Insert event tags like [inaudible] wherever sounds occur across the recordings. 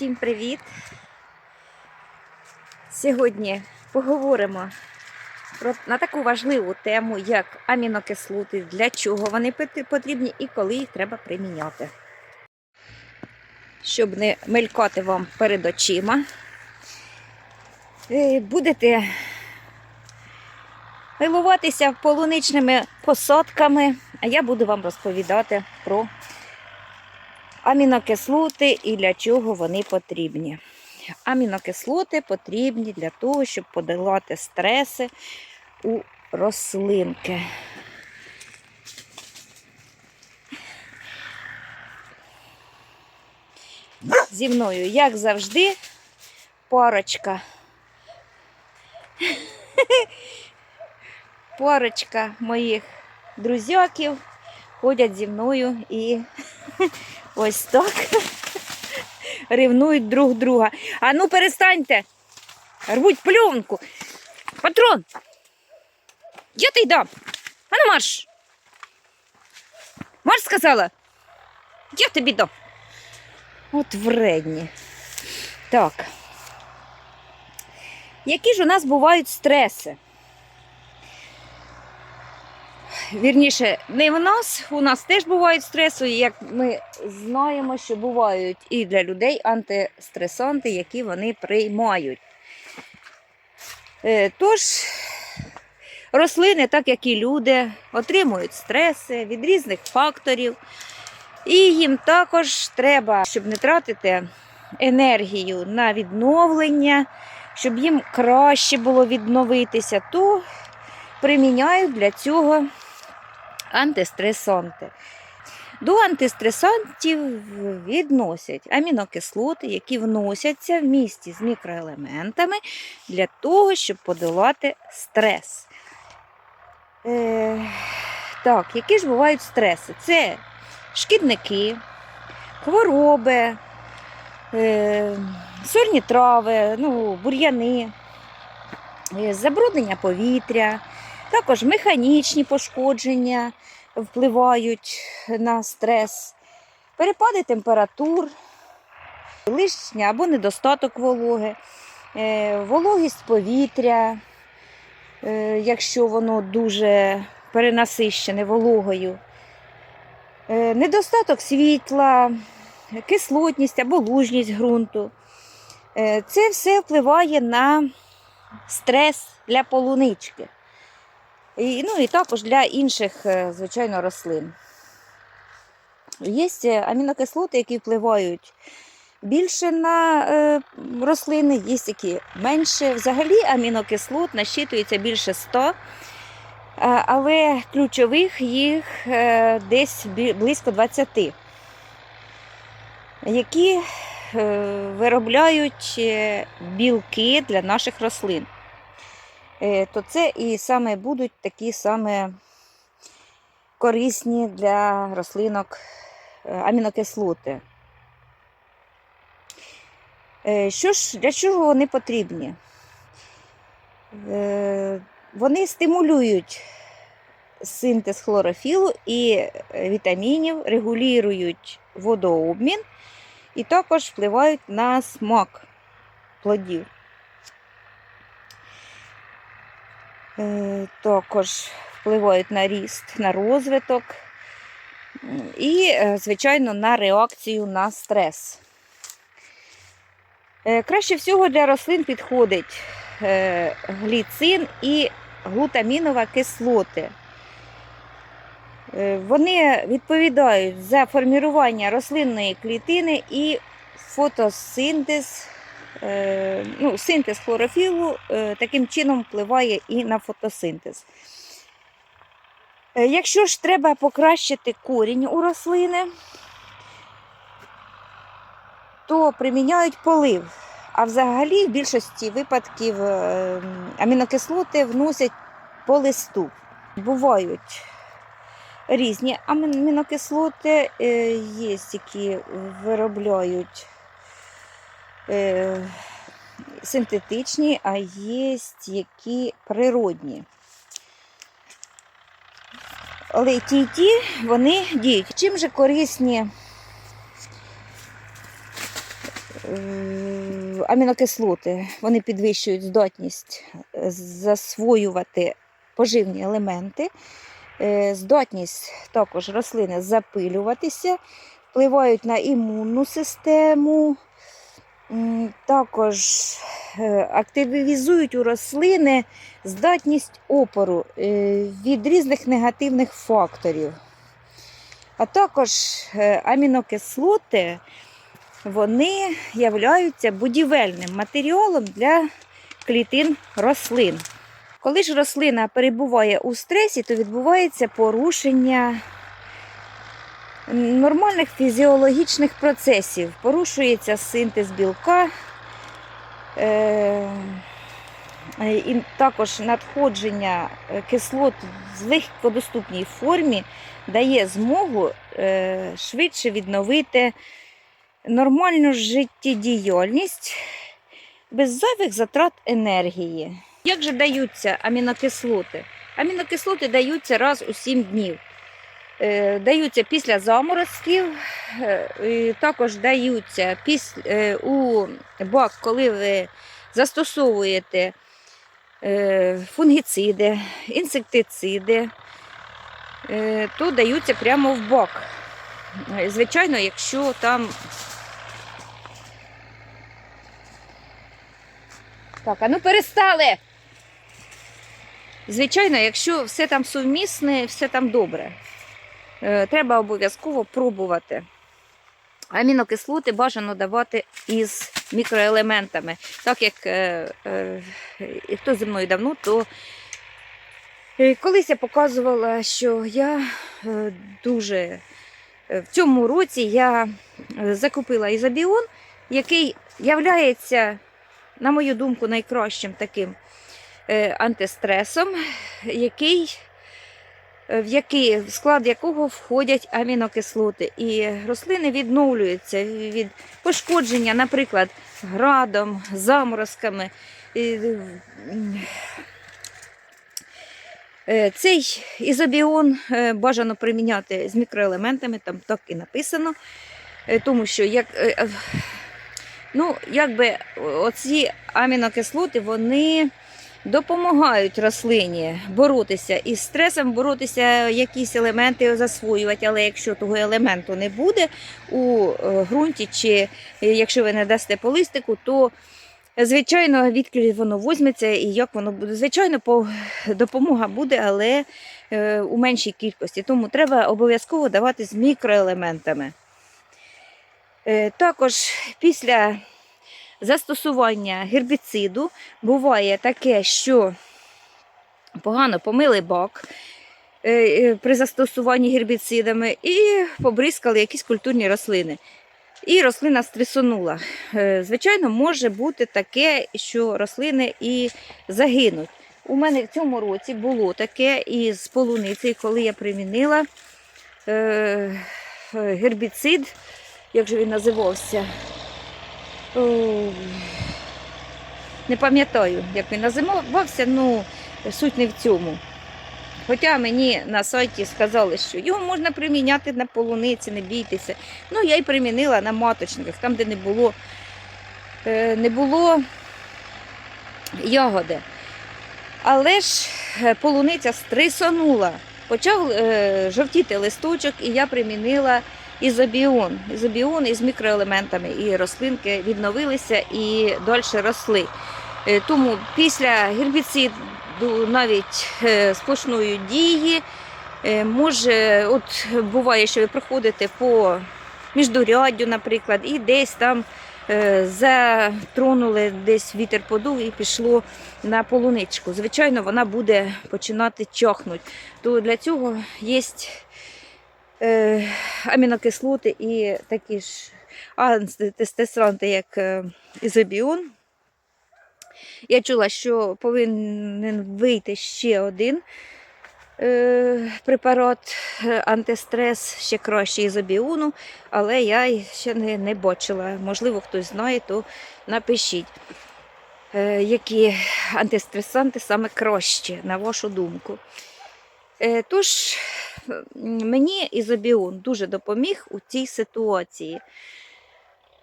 Всім привіт! Сьогодні поговоримо про, на таку важливу тему, як амінокислоти, для чого вони пот- потрібні і коли їх треба приміняти. Щоб не мелькати вам перед очима, е, будете милуватися полуничними посадками, а я буду вам розповідати про амінокислоти і для чого вони потрібні. Амінокислоти потрібні для того, щоб подолати стреси у рослинки. Зі мною, як завжди, парочка. Парочка моїх друзяків ходять зі мною і ось так ревнують друг друга. А ну перестаньте! Рвуть пленку. Патрон! Я ти дам. А ну марш! Марш сказала. Я тобі дам. От вредні. Так. Які ж у нас бувають стреси? Вірніше, не в нас, у нас теж бувають стреси, як ми знаємо, що бувають і для людей антистресанти, які вони приймають. Е, Тож, рослини, так як і люди, отримують стреси від різних факторів, і їм також треба, щоб не тратити енергію на відновлення, щоб їм краще було відновитися, то приміняють для цього антистресанти. До антистресантів відносять амінокислоти, які вносяться в місті з мікроелементами для того, щоб подолати стрес. Е, так, які ж бувають стреси? Це шкідники, хвороби, е, сорні трави, ну, бур'яни, е, забруднення повітря, також механічні пошкодження впливають на стрес, перепади температур, лишня або недостаток вологи, е, вологість повітря, е, якщо воно дуже перенасищене вологою, е, недостаток світла, кислотність або лужність ґрунту. Це все впливає на стрес для полунички. І, ну і також для інших, е, звичайно, рослин. Є е, амінокислоти, які впливають більше на е, рослини, є які менше. Взагалі амінокислот насчитується більше 100, е, але ключових їх десь близько 20, які виробляють білки для наших рослин. Е, то це і саме будуть такі саме корисні для рослинок е, амінокислоти. Е, Що ж, для чого вони потрібні? Вони стимулюють синтез хлорофілу і вітамінів, регулюють водообмін і також впливають на смак плодів. Е, також впливають на ріст, на розвиток і, е, звичайно, на реакцію на стрес. Е, Краще всього для рослин підходить е, гліцин і глутамінова кислоти. Е, Вони відповідають за формування рослинної клітини і фотосинтез е, ну, синтез хлорофілу е, таким чином впливає і на фотосинтез. Е, Якщо ж треба покращити корінь у рослини, то приміняють полив. А взагалі, в більшості випадків е, амінокислоти вносять по листу. Бувають різні амінокислоти, е, є, які виробляють е, синтетичні, а є які природні. Але ті, і ті вони діють. Чим же корисні е, амінокислоти. Вони підвищують здатність е, засвоювати поживні елементи, е, здатність також рослини запилюватися, впливають на імунну систему, також е, активізують у рослини здатність опору е, від різних негативних факторів. А також е, амінокислоти вони являються будівельним матеріалом для клітин рослин. Коли ж рослина перебуває у стресі, то відбувається порушення нормальних фізіологічних процесів. Порушується синтез білка, е, і також надходження е, кислот в легкодоступній формі дає змогу е, швидше відновити нормальну життєдіяльність без зайвих затрат енергії. Як же даються амінокислоти? Амінокислоти даються раз у 7 днів. Е, Даються після заморозків, е, також даються після, е, у бак, коли ви застосовуєте фунгіциди, інсектициди, то даються прямо в бак. Звичайно, якщо там. Так, а ну перестали. Звичайно, якщо все там сумісне, все там добре. Е, Треба обов'язково пробувати. Амінокислоти бажано давати із мікроелементами. Так як е, е, хто зі мною давно, то е, колись я показувала, що я е, дуже в цьому році я закупила ізобіон, який являється, на мою думку, найкращим таким антистресом, який, в який, в склад якого входять амінокислоти. І рослини відновлюються від пошкодження, наприклад, градом, заморозками. М, Е, Цей ізобіон е, бажано приміняти з мікроелементами, там так і написано. Е, Тому що як, е, е, ну, якби оці амінокислоти вони допомагають рослині боротися із стресом, боротися, якісь елементи засвоювати. Але якщо того елементу не буде у е, ґрунті, чи е, якщо ви не дасте по листику, то Звичайно, відки воно візьметься і як воно буде. Звичайно, допомога буде, але е, у меншій кількості. Тому треба обов'язково давати з мікроелементами. Також після застосування гербіциду буває таке, що погано помили бак е, е, при застосуванні гербіцидами і побризкали якісь культурні рослини. І рослина стресонула. Е, Звичайно, може бути таке, що рослини і загинуть. У мене в цьому році було таке із полуниці, коли я примінила гербіцид, як же він називався. Не пам'ятаю, як він називався, ну суть не в цьому. Хоча мені на сайті сказали, що його можна приміняти на полуниці, не бійтеся. Ну, я й примінила на маточниках, там, де не було, е, не було ягоди. Але ж е, полуниця стрисонула, почав е, жовтіти листочок, і я примінила ізобіон. Ізобіон із мікроелементами, і рослинки відновилися і далі росли. Е, Тому після гербіциду навіть е, сплошної дії е, може, от буває, що ви проходите по міждуряддю, наприклад, і десь там затронули, десь вітер подув і пішло на полуничку. Звичайно, вона буде починати чахнути. То для цього є амінокислоти і такі ж антистесранти, як е, ізобіон. Я чула, що повинен вийти ще один е, препарат е, антистрес, ще краще ізобіону, але я ще не, не бачила. Можливо, хтось знає, то напишіть, е, які антистресанти саме кращі, на вашу думку. Е, тож, мені ізобіон дуже допоміг у цій ситуації.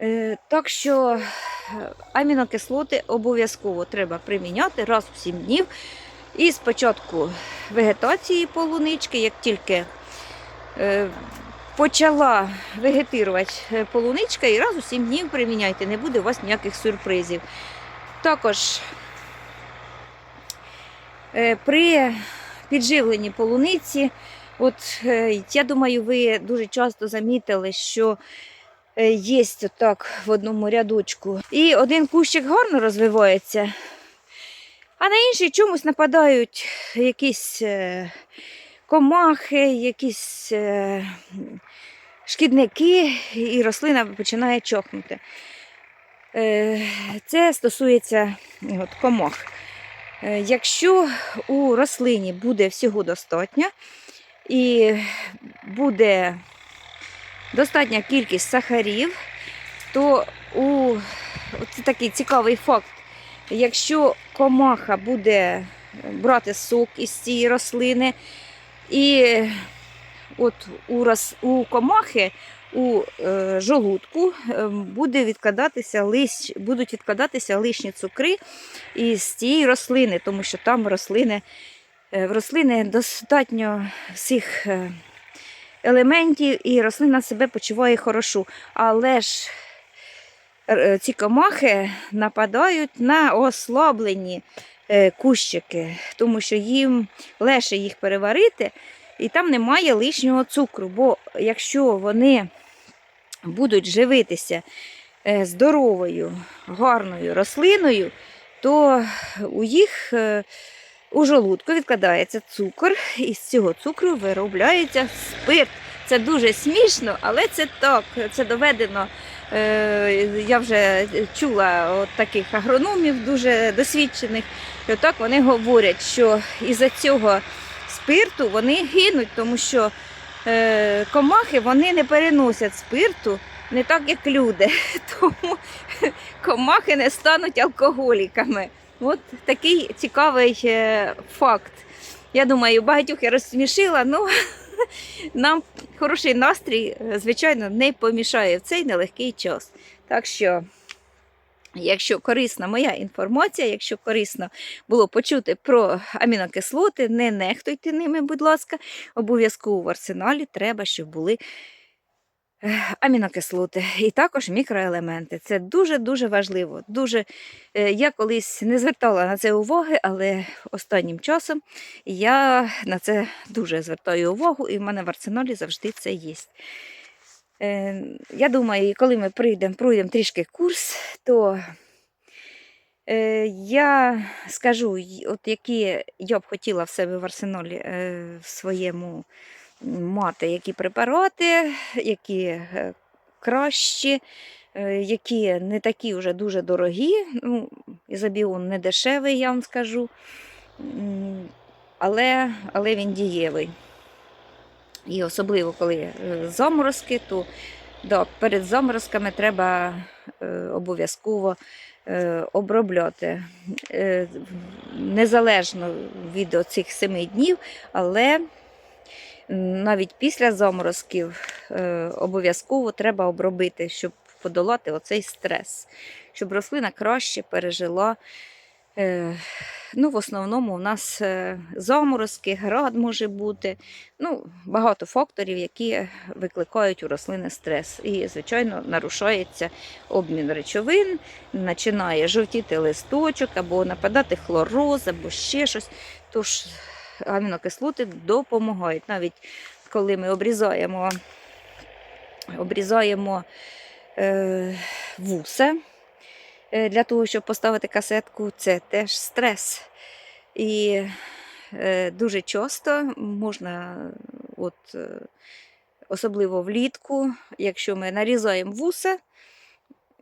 Е, Так що е, амінокислоти обов'язково треба приміняти раз у 7 днів. І спочатку вегетації полунички, як тільки е, почала вегетирувати полуничка, і раз у 7 днів приміняйте, не буде у вас ніяких сюрпризів. Також при підживленні полуниці, от е, я думаю, ви дуже часто замітили, що е, є так в одному рядочку. І один кущик гарно розвивається, а на інший чомусь нападають якісь е, комахи, якісь шкідники, і рослина починає чохнути. Це стосується от, комах. Якщо у рослині буде всього достатньо і буде достатня кількість сахарів, то у це такий цікавий факт. Якщо комаха буде брати сок із цієї рослини, і от у, рос, у комахи у е, жолудку е, буде відкладатися лиш, будуть відкладатися лишні цукри із цієї рослини, тому що там рослини, в рослини достатньо всіх е, елементів, і рослина себе почуває хорошо. Але ж е, ці комахи нападають на ослаблені е, кущики, тому що їм легше їх переварити, і там немає лишнього цукру. Бо якщо вони будуть живитися е, здоровою, гарною рослиною, то у їх е, у желудку відкладається цукор, і з цього цукру виробляється спирт. Це дуже смішно, але це так, це доведено. Е, Я вже чула от таких агрономів дуже досвідчених. І отак вони говорять, що із-за цього спирту вони гинуть, тому що е, комахи вони не переносять спирту не так, як люди. [laughs] Тому комахи не стануть алкоголіками. От такий цікавий е, факт. Я думаю, багатьох я розсмішила, ну [laughs] нам хороший настрій, е, звичайно, не помішає в цей нелегкий час. Так що. Якщо корисна моя інформація, якщо корисно було почути про амінокислоти, не нехтуйте ними, будь ласка, обов'язково в арсеналі треба, щоб були амінокислоти і також мікроелементи. Це дуже-дуже важливо. Дуже, е, Я колись не звертала на це уваги, але останнім часом я на це дуже звертаю увагу, і в мене в арсеналі завжди це є. Е, Я думаю, коли ми прийдемо, пройдемо трішки курс, то е, я скажу, от які я б хотіла в себе в арсеналі в своєму мати, які препарати, які е, кращі, е, які не такі вже дуже дорогі. Ну, ізобіон не дешевий, я вам скажу, але, але він дієвий. І особливо, коли е, заморозки, то да, перед заморозками треба обов'язково обробляти. Незалежно від оцих семи днів, але навіть після заморозків е, обов'язково треба обробити, щоб подолати оцей стрес, щоб рослина краще пережила. Е, Ну, в основному у нас е, заморозки, град може бути. Ну, багато факторів, які викликають у рослини стрес. І, звичайно, нарушається обмін речовин, починає жовтіти листочок, або нападати хлороз, або ще щось. Тож амінокислоти допомагають. Навіть коли ми обрізаємо, обрізаємо е, вуса е, для того, щоб поставити касетку, це теж стрес. І е, дуже часто можна, от, е, особливо влітку, якщо ми нарізаємо вуса,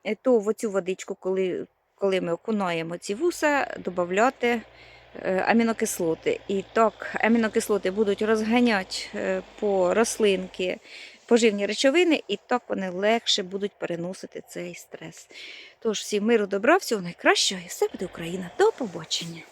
е, то в оцю водичку, коли, коли ми окунаємо ці вуса, додати амінокислоти. І так амінокислоти будуть розганяти е, по рослинки поживні речовини, і так вони легше будуть переносити цей стрес. Тож всім миру, добра, всього найкращого і все буде Україна. До побачення!